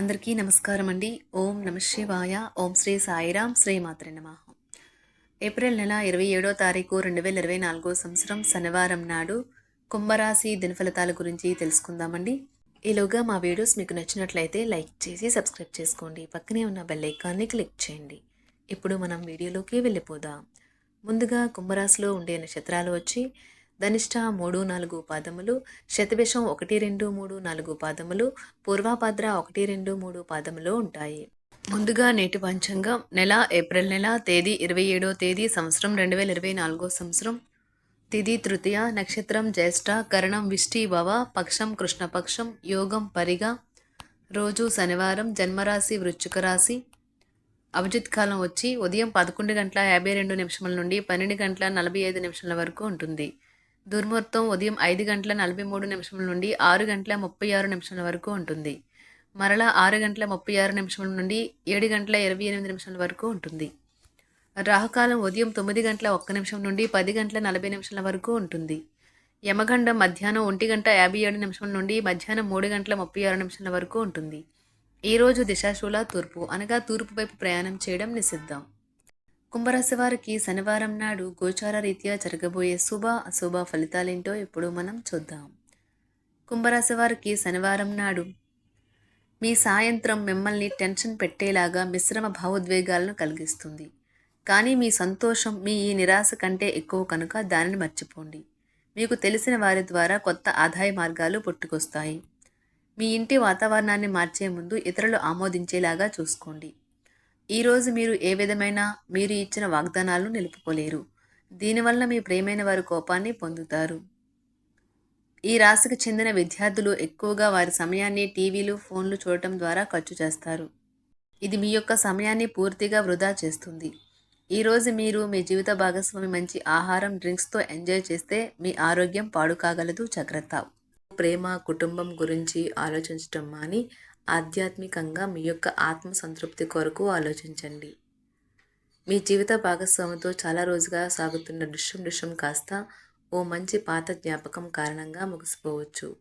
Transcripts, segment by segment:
అందరికీ నమస్కారం అండి. ఓం నమ శివాయ. ఓం శ్రీ సాయిరాం శ్రీ మాత్రే నమ. ఏప్రిల్ నెల ఇరవై ఏడో తారీఖు రెండు వేల ఇరవై నాలుగో సంవత్సరం శనివారం నాడు కుంభరాశి దినఫలితాల గురించి తెలుసుకుందామండి. ఈలోగా మా వీడియోస్ మీకు నచ్చినట్లయితే లైక్ చేసి సబ్స్క్రైబ్ చేసుకోండి. పక్కనే ఉన్న బెల్ ఐకాన్ని క్లిక్ చేయండి. ఇప్పుడు మనం వీడియోలోకి వెళ్ళిపోదాం. ముందుగా కుంభరాశిలో ఉండే నక్షత్రాలు వచ్చి ధనిష్ట మూడు నాలుగు పాదములు శతభిషం ఒకటి రెండు మూడు నాలుగు పాదములు పూర్వాభద్ర ఒకటి రెండు మూడు పాదములు ఉంటాయి. ముందుగా నేటి పంచాంగం నెల ఏప్రిల్ నెల తేదీ ఇరవై ఏడో తేదీ సంవత్సరం రెండు వేల ఇరవై నాలుగో సంవత్సరం. తిథి తృతీయ నక్షత్రం జ్యేష్ఠ కరణం విష్టి భవ పక్షం కృష్ణపక్షం యోగం పరిగా. రోజు శనివారం జన్మరాశి వృశ్చిక రాశి. అభిజిత్ కాలం వచ్చి ఉదయం పదకొండు గంటల యాభై రెండు నిమిషముల నుండి పన్నెండు గంటల నలభై ఐదు నిమిషాల వరకు ఉంటుంది. దుర్ముహూర్తం ఉదయం ఐదు గంటల నలభై మూడు నిమిషముల నుండి ఆరు గంటల ముప్పై ఆరు నిమిషాల వరకు ఉంటుంది. మరలా ఆరు గంటల ముప్పై ఆరు నిమిషముల నుండి ఏడు గంటల ఇరవై ఎనిమిది నిమిషాల వరకు ఉంటుంది. రాహుకాలం ఉదయం తొమ్మిది గంటల ఒక్క నిమిషం నుండి పది గంటల నలభై నిమిషాల వరకు ఉంటుంది. యమగండం మధ్యాహ్నం ఒంటి గంట యాభై ఏడు నిమిషం నుండి మధ్యాహ్నం మూడు గంటల ముప్పై ఆరు నిమిషాల వరకు ఉంటుంది. ఈ రోజు దిశాశూల తూర్పు అనగా తూర్పు వైపు ప్రయాణం చేయడం నిషిద్ధం. కుంభరాశి వారికి శనివారం నాడు గోచార రీత్యా జరగబోయే శుభ అశుభ ఫలితాలేంటో ఇప్పుడు మనం చూద్దాం. కుంభరాశి వారికి శనివారం నాడు మీ సాయంత్రం మిమ్మల్ని టెన్షన్ పెట్టేలాగా మిశ్రమ భావోద్వేగాలను కలిగిస్తుంది. కానీ మీ సంతోషం మీ ఈ నిరాశ కంటే ఎక్కువ కనుక దానిని మర్చిపోండి. మీకు తెలిసిన వారి ద్వారా కొత్త ఆదాయ మార్గాలు పుట్టుకొస్తాయి. మీ ఇంటి వాతావరణాన్ని మార్చే ముందు ఇతరులు ఆమోదించేలాగా చూసుకోండి. ఈరోజు మీరు ఏ విధమైన మీరు ఇచ్చిన వాగ్దానాలను నిలుపుకోలేరు. దీనివల్ల మీ ప్రేమైన వారి కోపాన్ని పొందుతారు. ఈ రాశికి చెందిన విద్యార్థులు ఎక్కువగా వారి సమయాన్ని టీవీలు ఫోన్లు చూడటం ద్వారా ఖర్చు చేస్తారు. ఇది మీ యొక్క సమయాన్ని పూర్తిగా వృధా చేస్తుంది. ఈరోజు మీరు మీ జీవిత భాగస్వామి మంచి ఆహారం డ్రింక్స్తో ఎంజాయ్ చేస్తే మీ ఆరోగ్యం పాడు కాగలదు. జాగ్రత్త. ప్రేమ కుటుంబం గురించి ఆలోచించటం మాని ఆధ్యాత్మికంగా మీ యొక్క ఆత్మ సంతృప్తి కొరకు ఆలోచించండి. మీ జీవిత భాగస్వామితో చాలా రోజుగా సాగుతున్న దృశ్యం దృశ్యం కాస్త ఓ మంచి పాత జ్ఞాపకం కారణంగా ముగిసిపోవచ్చు.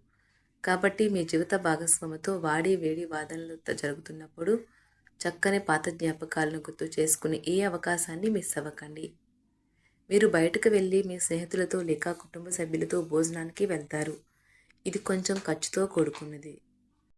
కాబట్టి మీ జీవిత భాగస్వామితో వాడి వేడి వాదనలు జరుగుతున్నప్పుడు చక్కని పాత జ్ఞాపకాలను గుర్తు చేసుకుని ఏ అవకాశాన్ని మిస్ అవ్వకండి. మీరు బయటకు వెళ్ళి మీ స్నేహితులతో లేక కుటుంబ సభ్యులతో భోజనానికి వెళ్తారు. ఇది కొంచెం ఖర్చుతో కూడుకున్నది.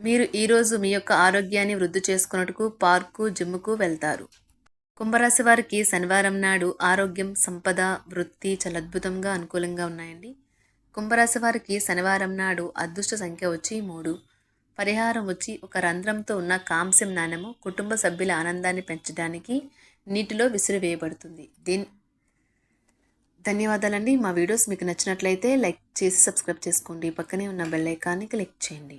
మీరు ఈరోజు మీ యొక్క ఆరోగ్యాన్ని వృద్ధి చేసుకున్నట్టుకు పార్కు జిమ్కు వెళ్తారు. కుంభరాశి వారికి శనివారం నాడు ఆరోగ్యం సంపద వృత్తి చాలా అద్భుతంగా అనుకూలంగా ఉన్నాయండి. కుంభరాశి వారికి శనివారం నాడు అదృష్ట సంఖ్య వచ్చి మూడు. పరిహారం వచ్చి ఒక రంధ్రంతో ఉన్న కాంస్యం నాణెము కుటుంబ సభ్యుల ఆనందాన్ని పెంచడానికి నీటిలో విసిరివేయబడుతుంది. దీని ధన్యవాదాలండి. మా వీడియోస్ మీకు నచ్చినట్లయితే లైక్ చేసి సబ్స్క్రైబ్ చేసుకోండి. పక్కనే ఉన్న బెల్ ఐకాన్ని క్లిక్ చేయండి.